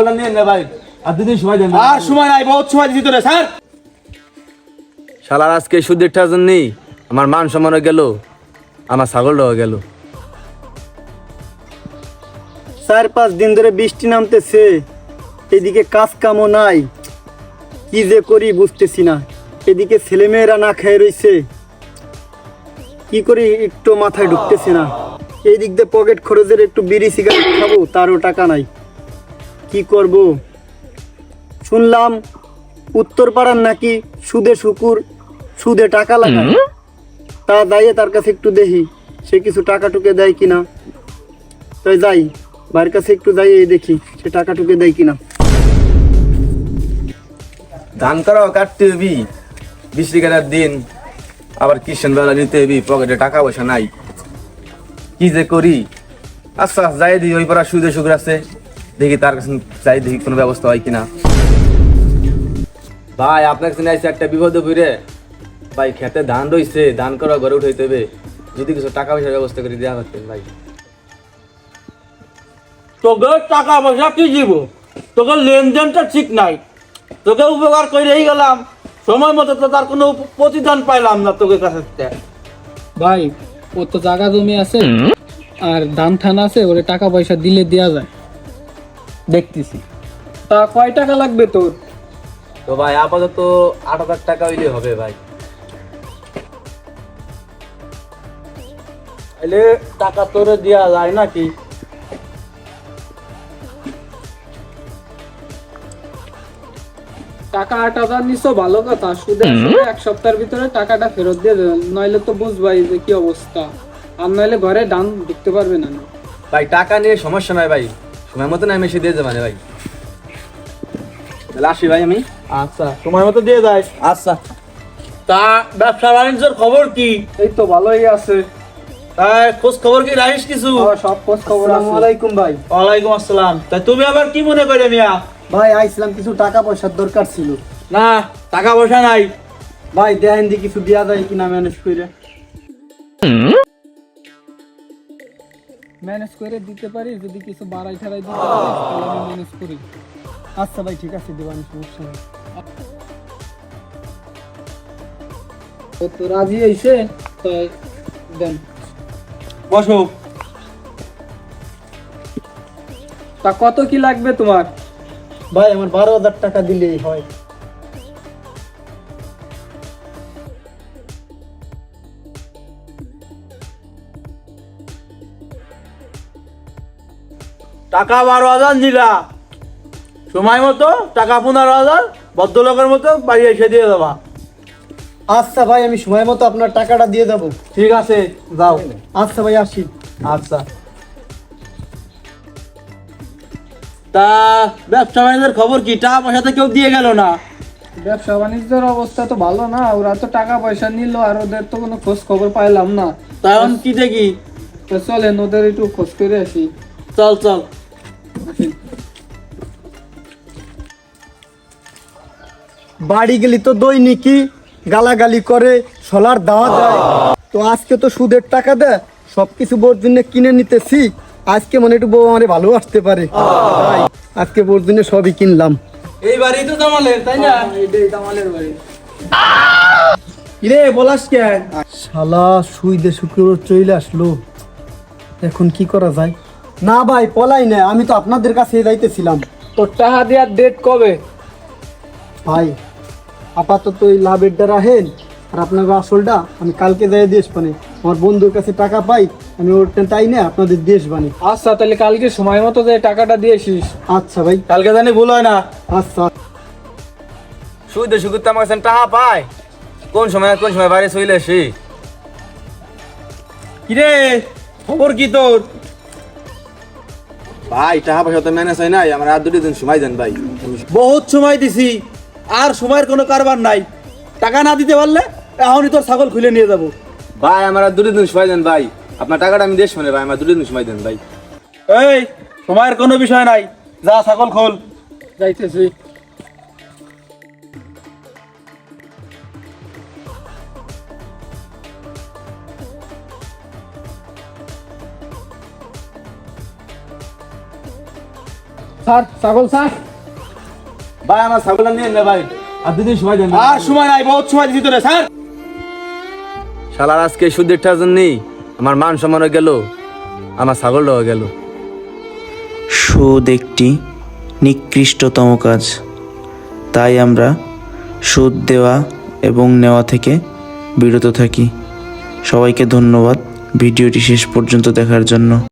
আর সময় দেন আর সময় নাই বহুত সময় দিছি তোরে স্যার শালার আজকে সুদের টাকা নেই আমার মান সম্মান গেল আমার ছাগলটাও গেল। চার পাঁচ দিন ধরে বৃষ্টি নামতেছে এদিকে কাজ কামও নাই। কি যে করি বুঝতেছি না। এদিকে ছেলেমেয়েরা না খেয়ে রইছে। কি করি একটু মাথায় ঢুকতেছে না। এই দিক দিয়ে পকেট খরচের একটু বিড়ি সিগারেট খাব তারও টাকা নাই। কি করব? শুনলাম উত্তর পাড়ার নাকি সুদে শুকুর সুদে টাকা লাগায়। তা দাঁড়িয়ে তার কাছে একটু দেখি সে কিছু টাকা টুকে দেয় কিনা। তাই যাই বাড়ির কাছে একটু যাই এই দেখি সে টাকা টুকে দেয় কিনা। ধান করাও কাটতে হবি বিশ টাকার দিন আবার কিষেন বেলা নিতে হবি পকেটে টাকা পয়সা নাই। কি যে করি? আচ্ছা যাই দিই ওই পাড়া সুদে সুগর আছে। দেখি তার কাছে যাই দেখি কোনো ব্যবস্থা হয় কিনা। ভাই আপনার কাছে আইসে একটা বিপদ বুড়ে ভাই খেতে ধান রইছে ধান করা ঘরে উঠাইতে হবে। যদি কিছু টাকা পয়সার ব্যবস্থা করে দেওয়া করতেন ভাই। তোকে টাকা পয়সা কি দিব? তোকে লেনদেনটা ঠিক নাই। তোকে উপকার করেই গেলাম। সময় মতো তো তার কোনো প্রতিদান পাইলাম না তোকে কাছে। ভাই ও তো জায়গা জমি আছে। আর ধান ঠান আছে ওরে টাকা পয়সা দিলে দেওয়া যায়। দেখতেছি। তা কয় টাকা লাগবে তোর? তো ভাই আপাতত আট হাজার টাকা হইলে হবে ভাই। তাহলে টাকা তোরে দেওয়া যায় নাকি? টাকা আট হাজার নিছো ভালো কথা। সুদে এক সপ্তাহের ভিতরে টাকাটা ফেরত দিয়ে দেবেন নইলে তো বুঝবাই যে কি অবস্থা। আর নইলে ঘরে ডান ঢুকতে পারবে না। ভাই টাকা নিয়ে সমস্যা নাই ভাই। সময় মতো নাই মেশে দিয়ে যাবে ভাই। তাহলে আসি ভাই আমি। আচ্ছা সময় মতো দিয়ে যায় আচ্ছা। তা ব্যবসা বাণিজ্যের খবর কি? এই তো ভালোই আছে। তাই খোঁজ খবর কি রাখিস কিছু? সব খোঁজ খবর আসসালামু আছে আলাইকুম ভাই। ওয়ালাইকুম আসসালাম। তা তুমি আবার কি মনে করে মিয়া? ভাই আইছিলাম কিছু টাকা পয়সার দরকার ছিল। না টাকা পয়সা নাই। ভাই দেখেন দি কিছু দেওয়া যায় কিনা ম্যানেজ করে ম্যানেজ করে দিতে পারি যদি কিছু বাড়াই ঠাড়াই দিতে পারি তাহলে আমি ম্যানেজ করি। আচ্ছা ভাই ঠিক আছে দেবানি সমস্যা নেই। ও তো রাজি হয়েছে তো দেন। বসো। তা কত কি লাগবে তোমার? ভাই আমার বারো হাজার টাকা দিলেই হয়। টাকা বারো হাজার নিলা। সময় মতো টাকা পনেরো হাজার ভদ্রলোকের মতো বাড়ি এসে দিয়ে দেবা। আচ্ছা ভাই আমি সময় মতো আপনার টাকাটা দিয়ে দেবো। ঠিক আছে যাও। আচ্ছা ভাই আসি। আচ্ছা। তা ব্যবসা বাণিজ্যের খবর কি? টাকা পয়সা তো কেউ দিয়ে গেল না। ব্যবসা বাণিজ্যের অবস্থা তো ভালো না ওরা তো টাকা পয়সা নিল আর ওদের তো কোনো খোঁজ খবর পাইলাম না। এখন কি দেখি? তো চলেন ওদের একটু খোঁজ করে আসি। চল চল। বাড়ি গেলি তো দৈনিকই গালাগালি করে সলার দাওয়া দেয়। তো আজকে তো সুদের টাকা দেয় সব কিছু বোর জন্য কিনে নিতেছি। আজকে মনে একটু বউ আমার ভালো আসতে পারে। তাই আজকে বোর জন্য সবই কিনলাম। এই বাড়ি তো জামালের তাই না? এটাই দামালের বাড়ি। কিরে বলাস কে? শালা সুই দে শুক্রবার চলে আসলো। এখন কি করা যায়? না ভাই পলাই না আমি তো আপনাদের কাছে যাইতেছিলাম। তোর টাকা দেওয়ার ডেট কবে? ভাই আপাতত এই লাভের দ্বারা হেন আর আপনার আসলটা আমি কালকে যাই দেশ বানি আমার বন্ধুর কাছে টাকা পাই আমি ওটা তাই না আপনাদের দেশ বানি আচ্ছা তাহলে কালকে সময় মতো যে টাকাটা দিয়ে দিয়েছিস। আচ্ছা ভাই। কালকে জানি ভুল হয় না। আচ্ছা। সুদে সুগর তো আমার কাছে টাকা পায়। কোন সময় কোন সময় বাইরে চলে আসি? কিরে খবর কি তোর? ভাই টাকা পয়সা তো ম্যানেজ হয় নাই আমার আর দুটি দিন সময় দেন ভাই। বহুত সময় দিছি। আর সময়ের কোনো কারবার নাই। টাকা না দিতে পারলে এখনই তোর ছাগল খুলে নিয়ে যাব। ভাই আমার আর দুটি দিন সময় দেন ভাই। আপনার টাকাটা আমি দেশ মানে ভাই আমার দুটি দিন সময় দেন ভাই। এই সময়ের কোনো বিষয় নাই। যা ছাগল খোল। যাইতেছি। স্যার ছাগল স্যার? ভাই আমার ছাগলটা নিয়ে নে ভাই। আর দুদিন সময় দেন আর সময় নাই বহুত সময় দিছি তোরে স্যার শালার আজকে সুদেরটার জন্যই আমার মান সম্মান গেল আমার ছাগলটাও গেল। সুদ একটি নিকৃষ্টতম কাজ। তাই আমরা সুদ দেওয়া এবং নেওয়া থেকে বিরত থাকি। সবাইকে ধন্যবাদ ভিডিওটি শেষ পর্যন্ত দেখার জন্য।